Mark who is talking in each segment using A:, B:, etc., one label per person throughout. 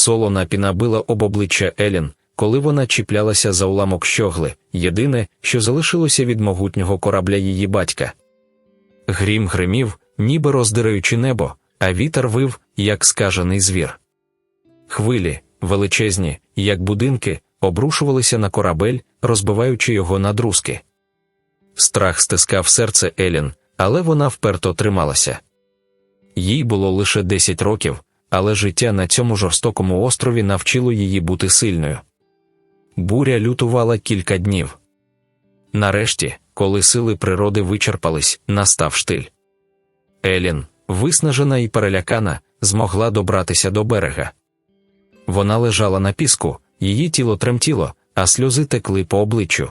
A: Солона піна била об обличчя Елін, коли вона чіплялася за уламок щогли, єдине, що залишилося від могутнього корабля її батька. Грім гримів, ніби роздираючи небо, а вітер вив, як скажений звір. Хвилі, величезні, як будинки, обрушувалися на корабель, розбиваючи його на друзки. Страх стискав серце Елін, але вона вперто трималася. Їй було лише 10 років, але життя на цьому жорстокому острові навчило її бути сильною. Буря лютувала кілька днів. Нарешті, коли сили природи вичерпались, настав штиль. Елін, виснажена і перелякана, змогла добратися до берега. Вона лежала на піску, її тіло тремтіло, а сльози текли по обличчю.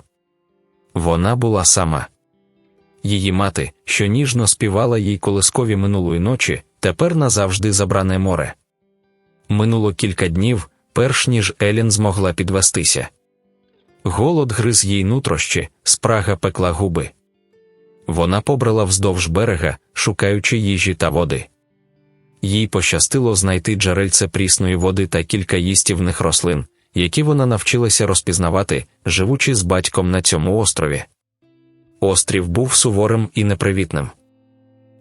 A: Вона була сама. Її мати, що ніжно співала їй колискові минулої ночі, тепер назавжди забране море. Минуло кілька днів, перш ніж Елін змогла підвестися. Голод гриз їй нутрощі, спрага пекла губи. Вона побрала вздовж берега, шукаючи їжі та води. Їй пощастило знайти джерельце прісної води та кілька їстівних рослин, які вона навчилася розпізнавати, живучи з батьком на цьому острові. Острів був суворим і непривітним.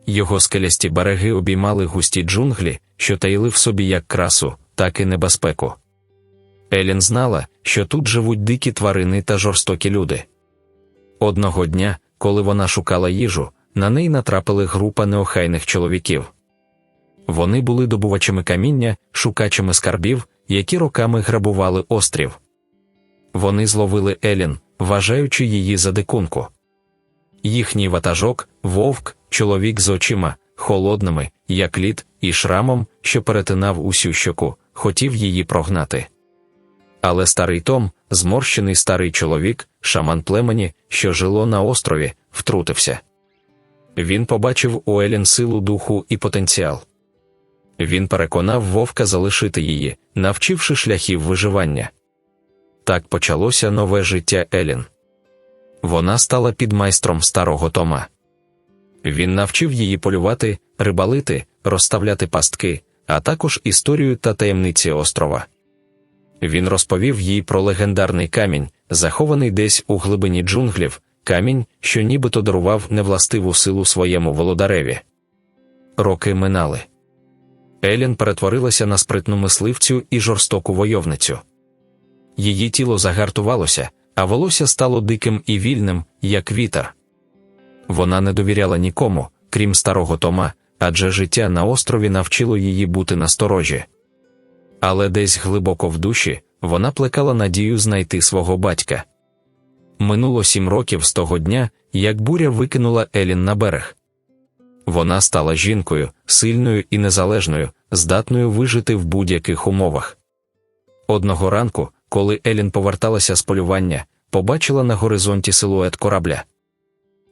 A: Його скелясті береги обіймали густі джунглі, що таїли в собі як красу, так і небезпеку. Елін знала, що тут живуть дикі тварини та жорстокі люди. Одного дня, коли вона шукала їжу, на неї натрапили група неохайних чоловіків. Вони були добувачами каміння, шукачами скарбів, які роками грабували острів. Вони зловили Елін, вважаючи її за дикунку. Їхній ватажок, вовк, чоловік з очима, холодними, як лід, і шрамом, що перетинав усю щоку, хотів її прогнати. Але старий Том, зморщений старий чоловік, шаман племені, що жило на острові, втрутився. Він побачив у Елін силу духу і потенціал. Він переконав вовка залишити її, навчивши шляхів виживання. Так почалося нове життя Елін. Вона стала підмайстром старого Тома. Він навчив її полювати, рибалити, розставляти пастки, а також історію та таємниці острова. Він розповів їй про легендарний камінь, захований десь у глибині джунглів, камінь, що нібито дарував невластиву силу своєму володареві. Роки минали. Елін перетворилася на спритну мисливцю і жорстоку войовницю. Її тіло загартувалося, а волосся стало диким і вільним, як вітер. Вона не довіряла нікому, крім старого Тома, адже життя на острові навчило її бути насторожі. Але десь глибоко в душі вона плекала надію знайти свого батька. Минуло сім років з того дня, як буря викинула Елін на берег. Вона стала жінкою, сильною і незалежною, здатною вижити в будь-яких умовах. Одного ранку, коли Елін поверталася з полювання, побачила на горизонті силует корабля.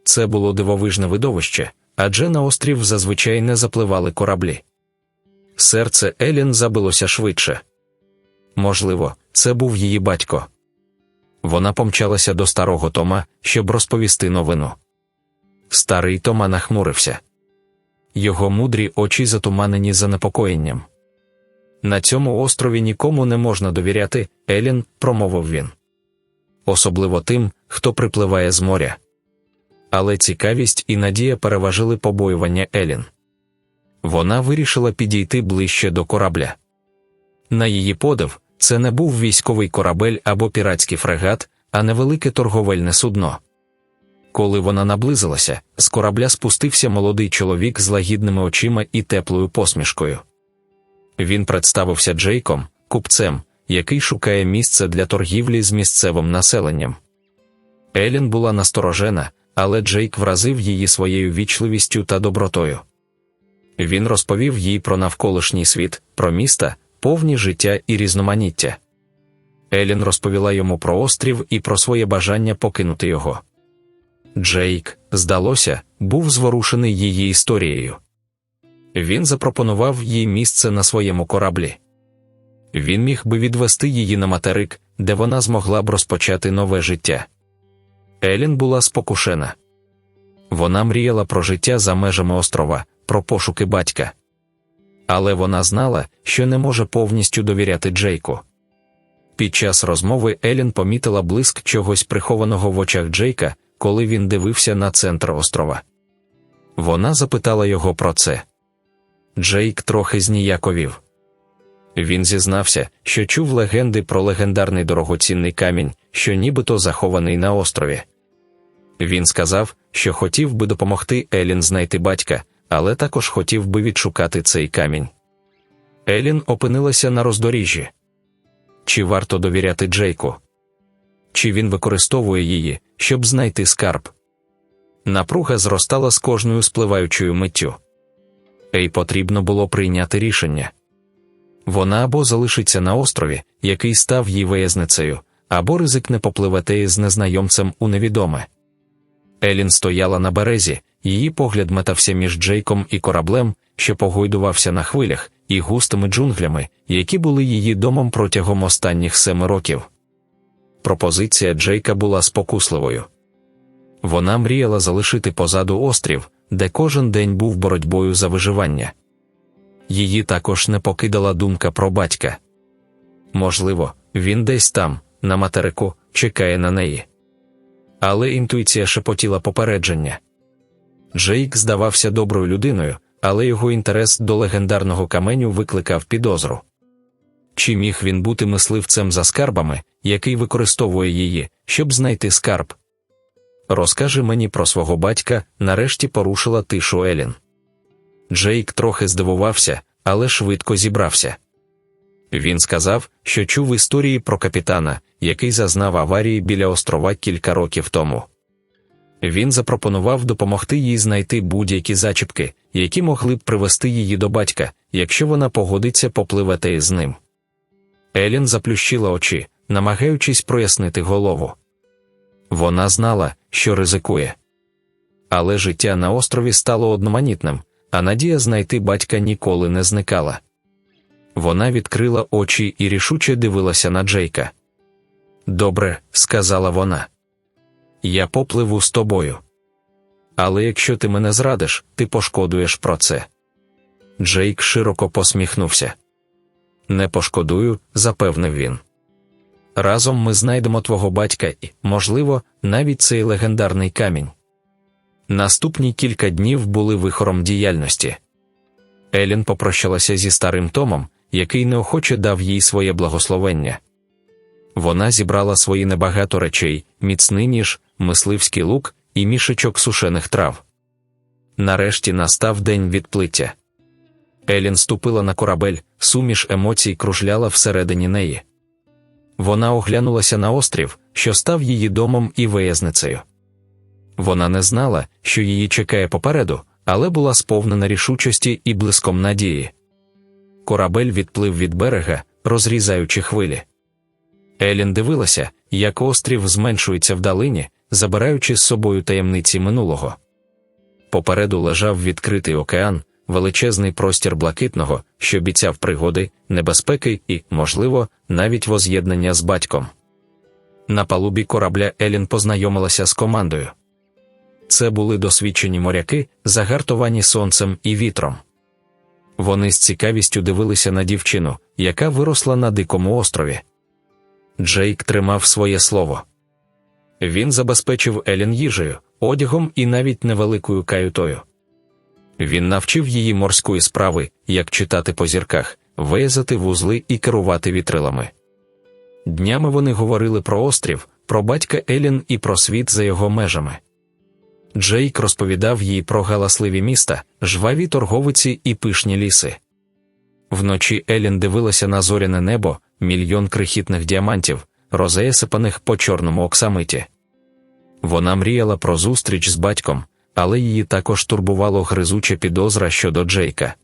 A: Це було дивовижне видовище, адже на острів зазвичай не запливали кораблі. Серце Елін забилося швидше. Можливо, це був її батько. Вона помчалася до старого Тома, щоб розповісти новину. Старий Тома нахмурився. Його мудрі очі затуманені занепокоєнням. На цьому острові нікому не можна довіряти, Елін, промовив він. Особливо тим, хто припливає з моря. Але цікавість і надія переважили побоювання Елін. Вона вирішила підійти ближче до корабля. На її подив, це не був військовий корабель або піратський фрегат, а невелике торговельне судно. Коли вона наблизилася, з корабля спустився молодий чоловік з лагідними очима і теплою посмішкою. Він представився Джейком, купцем, який шукає місце для торгівлі з місцевим населенням. Елін була насторожена, але Джейк вразив її своєю вічливістю та добротою. Він розповів їй про навколишній світ, про міста, повні життя і різноманіття. Елін розповіла йому про острів і про своє бажання покинути його. Джейк, здалося, був зворушений її історією. Він запропонував їй місце на своєму кораблі. Він міг би відвести її на материк, де вона змогла б розпочати нове життя. Елін була спокушена. Вона мріяла про життя за межами острова, про пошуки батька. Але вона знала, що не може повністю довіряти Джейку. Під час розмови Елін помітила блиск чогось прихованого в очах Джейка, коли він дивився на центр острова. Вона запитала його про це. Джейк трохи зніяковів. Він зізнався, що чув легенди про легендарний дорогоцінний камінь, що нібито захований на острові. Він сказав, що хотів би допомогти Елін знайти батька, але також хотів би відшукати цей камінь. Елін опинилася на роздоріжжі. Чи варто довіряти Джейку? Чи він використовує її, щоб знайти скарб? Напруга зростала з кожною спливаючою миттю. Ей потрібно було прийняти рішення. Вона або залишиться на острові, який став їй виязницею, або ризикне попливати з незнайомцем у невідоме. Елін стояла на березі, її погляд метався між Джейком і кораблем, що погойдувався на хвилях, і густими джунглями, які були її домом протягом останніх семи років. Пропозиція Джейка була спокусливою. Вона мріяла залишити позаду острів, де кожен день був боротьбою за виживання. Її також не покидала думка про батька. Можливо, він десь там, на материку, чекає на неї. Але інтуїція шепотіла попередження. Джейк здавався доброю людиною, але його інтерес до легендарного каменю викликав підозру. Чи міг він бути мисливцем за скарбами, який використовує її, щоб знайти скарб? Розкажи мені про свого батька, нарешті порушила тишу Елін. Джейк трохи здивувався, але швидко зібрався. Він сказав, що чув історії про капітана, який зазнав аварії біля острова кілька років тому. Він запропонував допомогти їй знайти будь-які зачіпки, які могли б привести її до батька, якщо вона погодиться попливати з ним. Елін заплющила очі, намагаючись прояснити голову. Вона знала, що ризикує. Але життя на острові стало одноманітним, а надія знайти батька ніколи не зникала. Вона відкрила очі і рішуче дивилася на Джейка. Добре, сказала вона. Я попливу з тобою. Але якщо ти мене зрадиш, ти пошкодуєш про це. Джейк широко посміхнувся. Не пошкодую, запевнив він. Разом ми знайдемо твого батька і, можливо, навіть цей легендарний камінь. Наступні кілька днів були вихором діяльності. Елін попрощалася зі старим Томом, який неохоче дав їй своє благословення. Вона зібрала свої небагато речей, міцний ніж, мисливський лук і мішечок сушених трав. Нарешті настав день відплиття. Елін ступила на корабель, суміш емоцій кружляла всередині неї. Вона оглянулася на острів, що став її домом і виязницею. Вона не знала, що її чекає попереду, але була сповнена рішучості і блиском надії. Корабель відплив від берега, розрізаючи хвилі. Елін дивилася, як острів зменшується в далині, забираючи з собою таємниці минулого. Попереду лежав відкритий океан, величезний простір блакитного, що обіцяв пригоди, небезпеки і, можливо, навіть воз'єднання з батьком. На палубі корабля Елін познайомилася з командою. Це були досвідчені моряки, загартовані сонцем і вітром. Вони з цікавістю дивилися на дівчину, яка виросла на дикому острові. Джейк тримав своє слово. Він забезпечив Елін їжею, одягом і навіть невеликою каютою. Він навчив її морської справи, як читати по зірках, виязати вузли і керувати вітрилами. Днями вони говорили про острів, про батька Елін і про світ за його межами. Джейк розповідав їй про галасливі міста, жваві торговиці і пишні ліси. Вночі Елін дивилася на зоряне небо, мільйон крихітних діамантів, розеясипаних по чорному оксамиті. Вона мріяла про зустріч з батьком, але її також турбувало гризуча підозра щодо Джейка.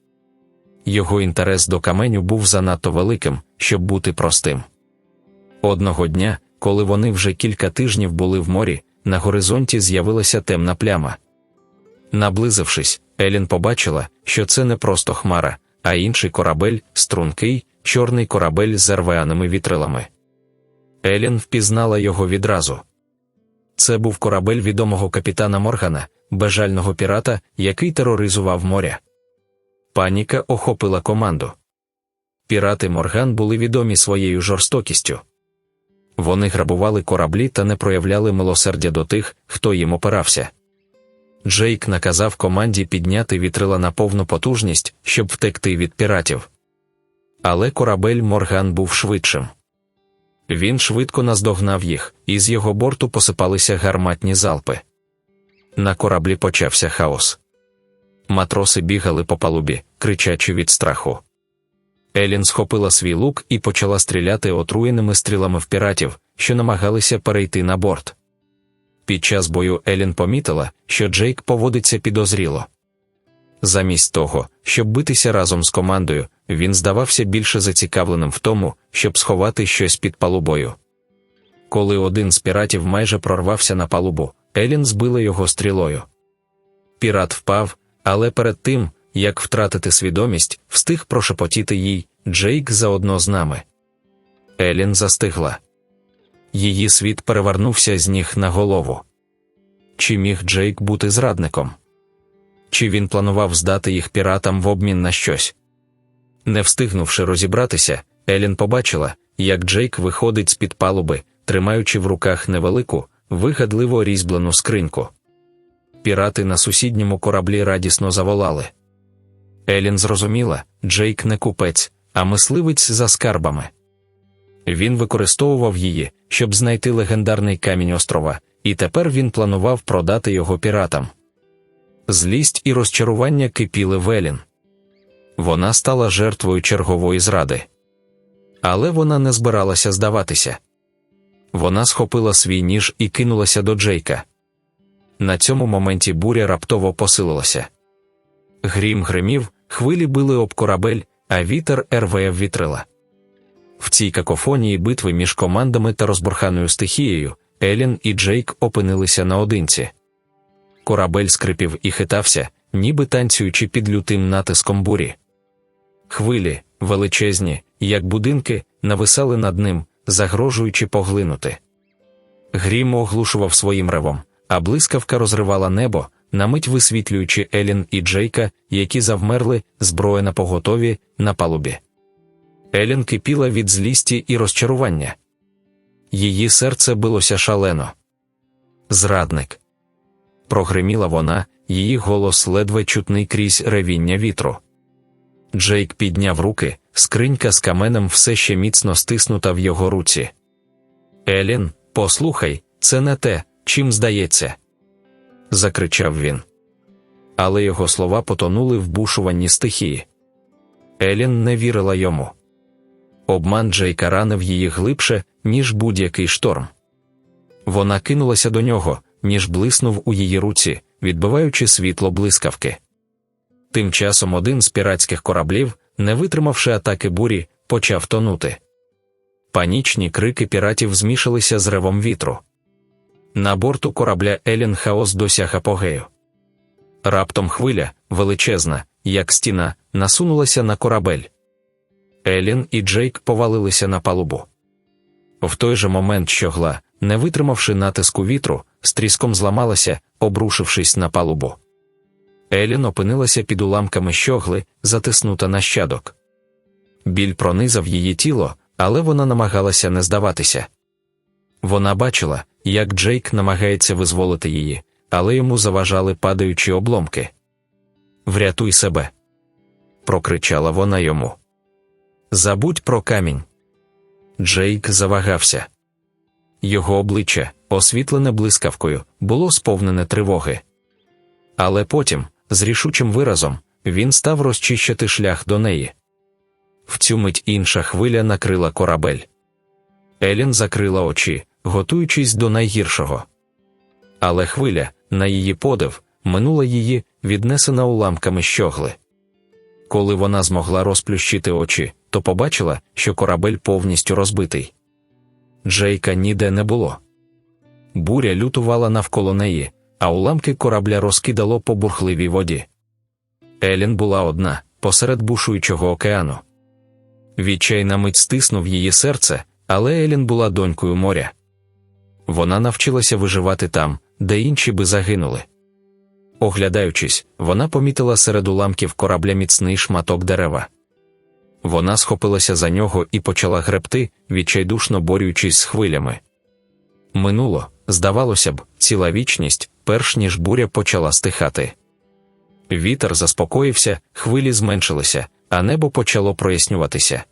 A: Його інтерес до каменю був занадто великим, щоб бути простим. Одного дня, коли вони вже кілька тижнів були в морі, на горизонті з'явилася темна пляма. Наблизившись, Елін побачила, що це не просто хмара, а інший корабель, стрункий, чорний корабель з рваними вітрилами. Елін впізнала його відразу. Це був корабель відомого капітана Моргана, бажального пірата, який тероризував моря. Паніка охопила команду. Пірати Морган були відомі своєю жорстокістю. Вони грабували кораблі та не проявляли милосердя до тих, хто їм опирався. Джейк наказав команді підняти вітрила на повну потужність, щоб втекти від піратів. Але корабель Морган був швидшим. Він швидко наздогнав їх, і з його борту посипалися гарматні залпи. На кораблі почався хаос. Матроси бігали по палубі, кричачи від страху. Елін схопила свій лук і почала стріляти отруєними стрілами в піратів, що намагалися перейти на борт. Під час бою Елін помітила, що Джейк поводиться підозріло. Замість того, щоб битися разом з командою, він здавався більше зацікавленим в тому, щоб сховати щось під палубою. Коли один з піратів майже прорвався на палубу, Елін збила його стрілою. Пірат впав, але перед тим, як втратити свідомість, встиг прошепотіти їй Джейк заодно з нами. Елін застигла. Її світ перевернувся з ніг на голову. Чи міг Джейк бути зрадником? Чи він планував здати їх піратам в обмін на щось? Не встигнувши розібратися, Елін побачила, як Джейк виходить з під палуби, тримаючи в руках невелику, вигадливо різьблену скриньку. Пірати на сусідньому кораблі радісно заволали. Елін зрозуміла, Джейк не купець, а мисливець за скарбами. Він використовував її, щоб знайти легендарний камінь острова, і тепер він планував продати його піратам. Злість і розчарування кипіли в Елін. Вона стала жертвою чергової зради. Але вона не збиралася здаватися. Вона схопила свій ніж і кинулася до Джейка. На цьому моменті буря раптово посилилася. Грім гримів, хвилі били об корабель, а вітер рвав вітрила. В цій какофонії битви між командами та розбурханою стихією Елін і Джейк опинилися наодинці. Корабель скрипів і хитався, ніби танцюючи під лютим натиском бурі. Хвилі, величезні, як будинки, нависали над ним, загрожуючи поглинути. Грім оглушував своїм ревом, а блискавка розривала небо, на мить висвітлюючи Елін і Джейка, які завмерли, зброя на поготові, на палубі. Елін кипіла від злісті і розчарування. Її серце билося шалено. Зрадник. Прогриміла вона, її голос ледве чутний крізь ревіння вітру. Джейк підняв руки, скринька з каменем все ще міцно стиснута в його руці. Елін, послухай, це не те, чим здається. закричав він. Але його слова потонули в бушуванні стихії. Елін не вірила йому. Обман Джейка ранив її глибше, ніж будь-який шторм. Вона кинулася до нього, ніж блиснув у її руці, відбиваючи світло блискавки. Тим часом один з піратських кораблів, не витримавши атаки бурі, почав тонути. Панічні крики піратів змішалися з ревом вітру. На борту корабля Елін Хаос досяг апогею. Раптом хвиля, величезна, як стіна, насунулася на корабель. Елін і Джейк повалилися на палубу. В той же момент щогла, не витримавши натиску вітру, з тріском зламалася, обрушившись на палубу. Елін опинилася під уламками щогли, затиснута на щадок. Біль пронизав її тіло, але вона намагалася не здаватися. Вона бачила, як Джейк намагається визволити її, але йому заважали падаючі обломки. Врятуй себе. прокричала вона йому. Забудь про камінь. Джейк завагався. Його обличчя, освітлене блискавкою, було сповнене тривоги. Але потім, з рішучим виразом, він став розчищати шлях до неї. В цю мить інша хвиля накрила корабель. Елін закрила очі, готуючись до найгіршого. Але хвиля, на її подив, минула її, віднесена уламками щогли. Коли вона змогла розплющити очі, то побачила, що корабель повністю розбитий. Джейка ніде не було. Буря лютувала навколо неї, а уламки корабля розкидало по бурхливій воді. Елін була одна, посеред бушуючого океану. Відчай на мить стиснув її серце, але Елін була донькою моря. Вона навчилася виживати там, де інші би загинули. Оглядаючись, вона помітила серед уламків корабля міцний шматок дерева. Вона схопилася за нього і почала гребти, відчайдушно борючись з хвилями. Минуло, здавалося б, ціла вічність, перш ніж буря почала стихати. Вітер заспокоївся, хвилі зменшилися, а небо почало прояснюватися.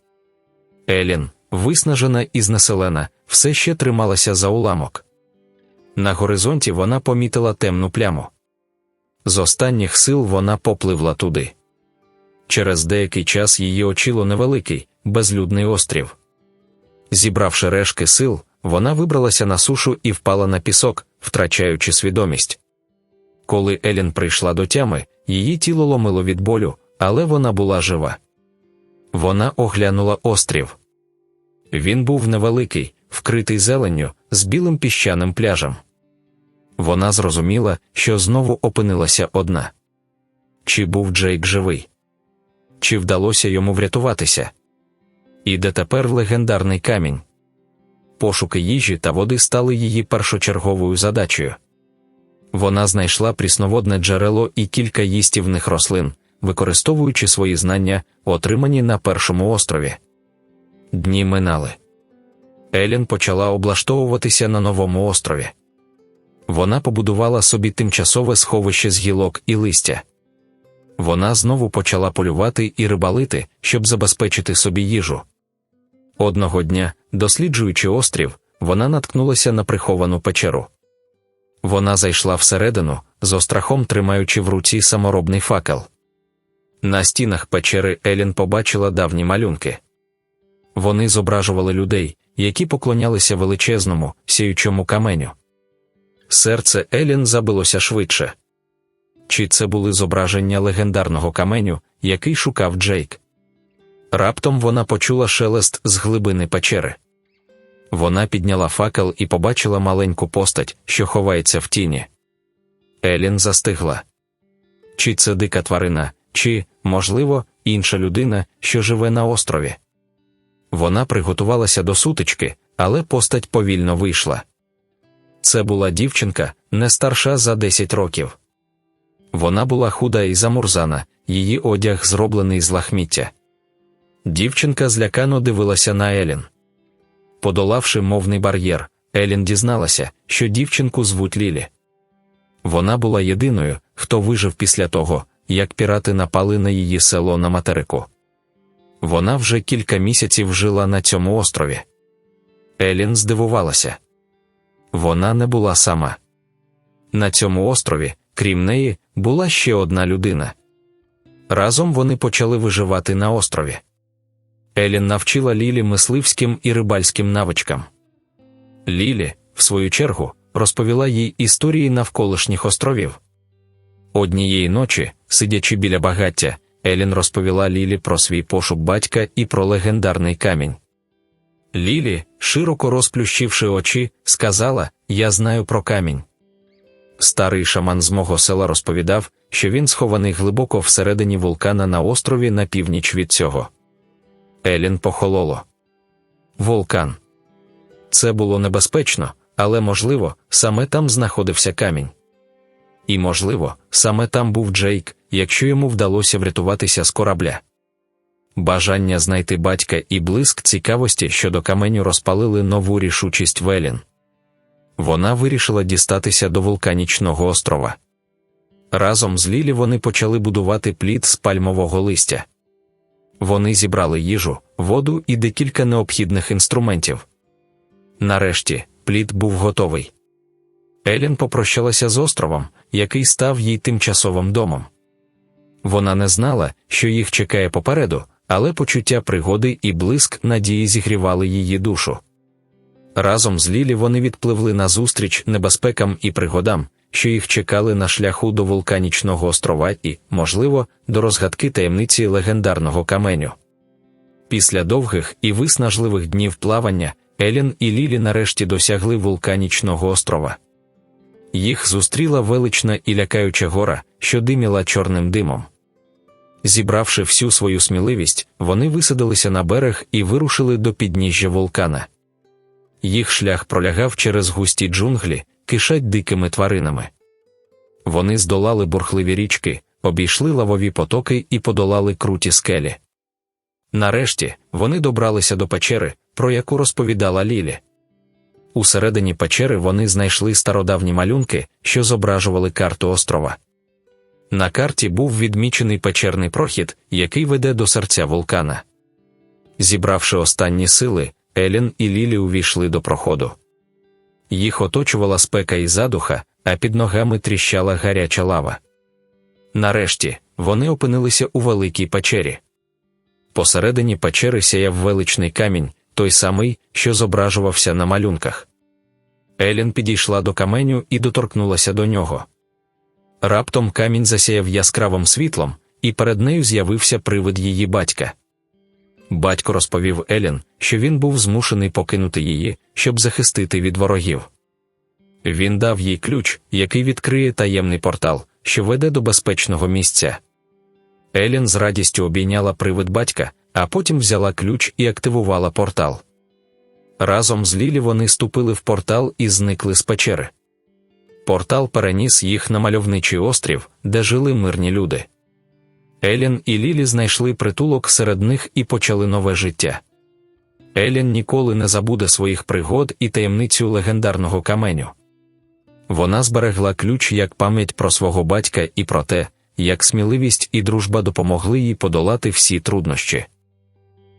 A: Елін, виснажена і знеселена, все ще трималася за уламок. На горизонті вона помітила темну пляму. З останніх сил вона попливла туди. Через деякий час її очило невеликий, безлюдний острів. Зібравши решки сил, вона вибралася на сушу і впала на пісок, втрачаючи свідомість. Коли Елін прийшла до тями, її тіло ломило від болю, але вона була жива. Вона оглянула острів. Він був невеликий, вкритий зеленню, з білим піщаним пляжем. Вона зрозуміла, що знову опинилася одна. Чи був Джейк живий? Чи вдалося йому врятуватися? І де тепер легендарний камінь? Пошуки їжі та води стали її першочерговою задачею. Вона знайшла прісноводне джерело і кілька їстівних рослин, використовуючи свої знання, отримані на першому острові. Дні минали. Елін почала облаштовуватися на новому острові. Вона побудувала собі тимчасове сховище з гілок і листя. Вона знову почала полювати і рибалити, щоб забезпечити собі їжу. Одного дня, досліджуючи острів, вона наткнулася на приховану печеру. Вона зайшла всередину, з острахом тримаючи в руці саморобний факел. На стінах печери Елін побачила давні малюнки. Вони зображували людей, які поклонялися величезному, сіючому каменю. Серце Елін забилося швидше. Чи це були зображення легендарного каменю, який шукав Джейк? Раптом вона почула шелест з глибини печери. Вона підняла факел і побачила маленьку постать, що ховається в тіні. Елін застигла. Чи це дика тварина, чи, можливо, інша людина, що живе на острові? Вона приготувалася до сутички, але постать повільно вийшла. Це була дівчинка, не старша за 10 років. Вона була худа і замурзана, її одяг зроблений з лахміття. Дівчинка злякано дивилася на Елін. Подолавши мовний бар'єр, Елін дізналася, що дівчинку звуть Лілі. Вона була єдиною, хто вижив після того, як пірати напали на її село на материку. Вона вже кілька місяців жила на цьому острові. Елін здивувалася. Вона не була сама. На цьому острові, крім неї, була ще одна людина. Разом вони почали виживати на острові. Елін навчила Лілі мисливським і рибальським навичкам. Лілі, в свою чергу, розповіла їй історії навколишніх островів. Однієї ночі, сидячи біля багаття, Елін розповіла Лілі про свій пошук батька і про легендарний камінь. Лілі, широко розплющивши очі, сказала: Я знаю про камінь. Старий шаман з мого села розповідав, що він схований глибоко всередині вулкана на острові на північ від цього. Елін похололо. Вулкан. Це було небезпечно, але, можливо, саме там знаходився камінь. І, можливо, саме там був Джейк, якщо йому вдалося врятуватися з корабля. Бажання знайти батька і блиск цікавості щодо каменю розпалили нову рішучість Велін. Вона вирішила дістатися до вулканічного острова. Разом з Лілі вони почали будувати плід з пальмового листя. Вони зібрали їжу, воду і декілька необхідних інструментів. Нарешті, плід був готовий. Елін попрощалася з островом, який став їй тимчасовим домом. Вона не знала, що їх чекає попереду, але почуття пригоди і блиск надії зігрівали її душу. Разом з Лілі вони відпливли назустріч небезпекам і пригодам, що їх чекали на шляху до вулканічного острова і, можливо, до розгадки таємниці легендарного каменю. Після довгих і виснажливих днів плавання Елін і Лілі нарешті досягли вулканічного острова. Їх зустріла велична і лякаюча гора, що диміла чорним димом. Зібравши всю свою сміливість, вони висадилися на берег і вирушили до підніжжя вулкана. Їх шлях пролягав через густі джунглі, кишать дикими тваринами. вони здолали бурхливі річки, обійшли лавові потоки і подолали круті скелі. Нарешті вони добралися до печери, про яку розповідала Лілі. Усередині печери вони знайшли стародавні малюнки, що зображували карту острова. На карті був відмічений печерний прохід, який веде до серця вулкана. Зібравши останні сили, Елін і Лілі увійшли до проходу. Їх оточувала спека і задуха, а під ногами тріщала гаряча лава. Нарешті вони опинилися у великій печері. Посередині печери сяяв величний камінь, той самий, що зображувався на малюнках. Елін підійшла до каменю і доторкнулася до нього. Раптом камінь засяяв яскравим світлом, і перед нею з'явився привид її батька. Батько розповів Елін, що він був змушений покинути її, щоб захистити від ворогів. Він дав їй ключ, який відкриє таємний портал, що веде до безпечного місця. Елін з радістю обійняла привид батька, а потім взяла ключ і активувала портал. Разом з Лілі вони ступили в портал і зникли з печери. Портал переніс їх на мальовничий острів, де жили мирні люди. Елін і Лілі знайшли притулок серед них і почали нове життя. Елін ніколи не забуде своїх пригод і таємницю легендарного каменю. Вона зберегла ключ як пам'ять про свого батька і про те, як сміливість і дружба допомогли їй подолати всі труднощі.